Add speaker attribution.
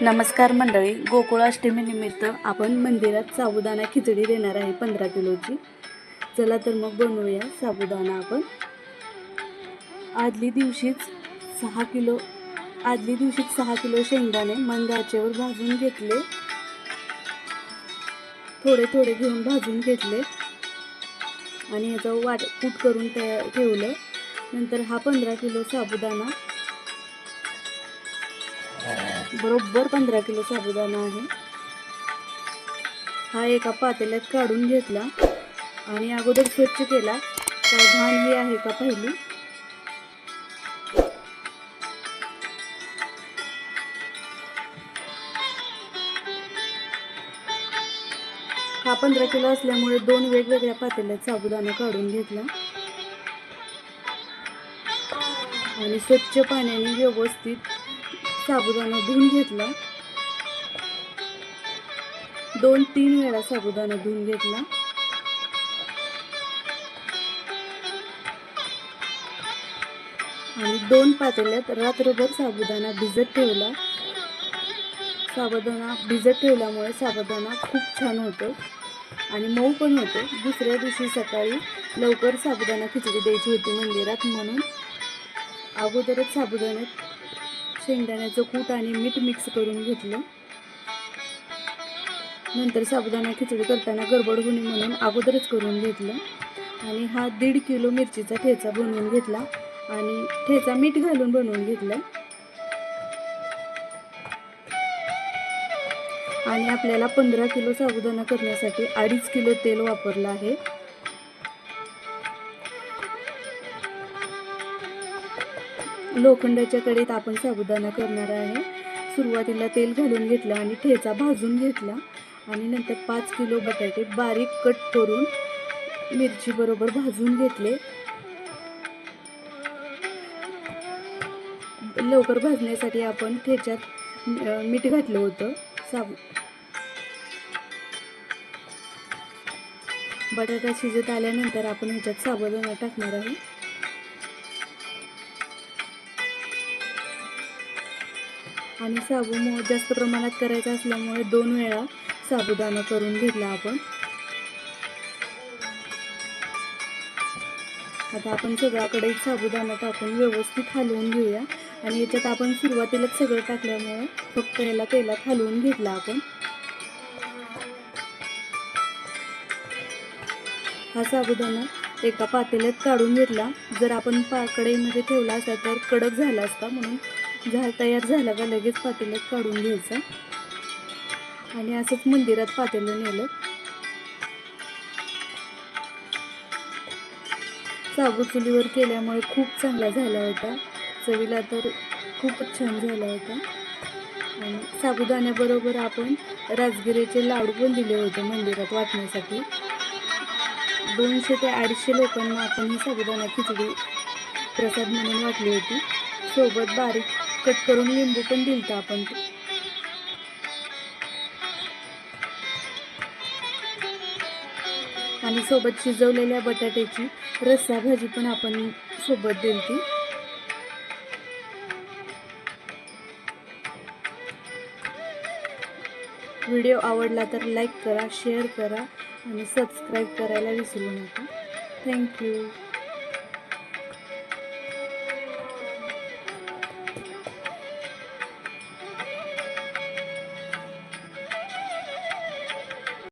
Speaker 1: नमस्कार मंडळी गोकुळाष्टमीनिमित्त आपण मंदिरात साबुदाणा खिचडी देणार आहे पंधरा किलोची. चला तर मग बनवूया साबुदाणा आपण. आदली दिवशीच सहा किलो आदली दिवशीच सहा किलो शेंगदाणे मंद आचेवर भाजून घेतले. थोडे थोडे घेऊन भाजून घेतले. आणि याचा वाट कूट करून तयार ठेवलं. नंतर हा पंधरा किलो साबुदाणा बरोबर पंधरा किलो साबुदाणा आहे. हा एका पातेल्यात काढून घेतला आणि अगोदर स्वच्छ केला. तर घाण ही आहे का पहिली? हा पंधरा किलो असल्यामुळे दोन वेगवेगळ्या पातेल्यात साबुदाणा काढून घेतला. आणि स्वच्छ पाण्याने व्यवस्थित साबुदाणा धुवून घेतला. दोन तीन वेळा साबुदाणा धुवून घेतला. आणि दोन पातेल्यात रात्रभर साबुदाणा भिजत ठेवला. साबुदाणा भिजत ठेवल्यामुळे साबुदाणा खूप छान होतो. आणि मऊ पण होतो. दुसऱ्या दिवशी सकाळी लवकर साबुदाणा खिचडी द्यायची होती मंदिरात म्हणून. अगोदरच साबुदाण्यात शेंगदाण्याचं कूट आणि मीठ मिक्स करून घेतलं. नंतर साबुदाणा खिचडी करताना गडबड होणे म्हणून अगोदरच करून घेतलं. आणि हा दीड किलो मिरचीचा ठेचा बनवून घेतला आणि ठेचा मीठ घालून बनवून घेतला. आणि आपल्याला पंधरा किलो साबुदाणा करण्यासाठी अडीच किलो तेल वापरलं आहे. लोखंडाच्या कडेत आपण साबुदाणा करणार आहे. सुरुवातीला तेल घालून घेतलं आणि ठेचा भाजून घेतला. आणि नंतर पाच किलो बटाटे बारीक कट करून मिरचीबरोबर भाजून घेतले. लवकर भाजण्यासाठी आपण ठेच्यात मीठ घातलं होतं. साबू बटाटा शिजत आल्यानंतर आपण ह्याच्यात साबुदाणा टाकणार आहे. आणि साबू मो जास्त प्रमाणात करायचा असल्यामुळे दोन वेळा साबुदाणा करून घेतला आपण. आता आपण सगळ्याकडे साबुदाणा टाकून व्यवस्थित हलवून घेऊया. आणि याच्यात आपण सुरुवातीलाच सगळं टाकल्यामुळे फक्त ह्याला तेलात हलवून घेतला आपण. हा साबुदाणा एका पातेल्यात काढून घेतला. जर आपण पाकडेमध्ये ठेवला असता तर कडक झाला असता म्हणून झाड तयार झालं का लगेच पातेल्यात काढून घ्यायचा. आणि असंच मंदिरात पातेलं नेलं. साबू चुलीवर केल्यामुळे खूप चांगला झाला होता. चवीला तर खूपच छान झाला होता. आणि साबुदाण्याबरोबर आपण राजगिरीचे लाडू पण दिले होते मंदिरात वाटण्यासाठी. दोनशे ते अडीचशे लोकांना आपण ही साबुदाणा खिचडी प्रसाद म्हणून वाटली होती. सोबत बारीक कट करून लिंबू पण दिलता आपण. आणि सोबत शिजवलेल्या बटाट्याची रस्सा भाजी पण आपण सोबत दिलती. व्हिडिओ आवडला तर लाईक करा शेअर करा आणि सबस्क्राईब करायला विसरू नका. थँक्यू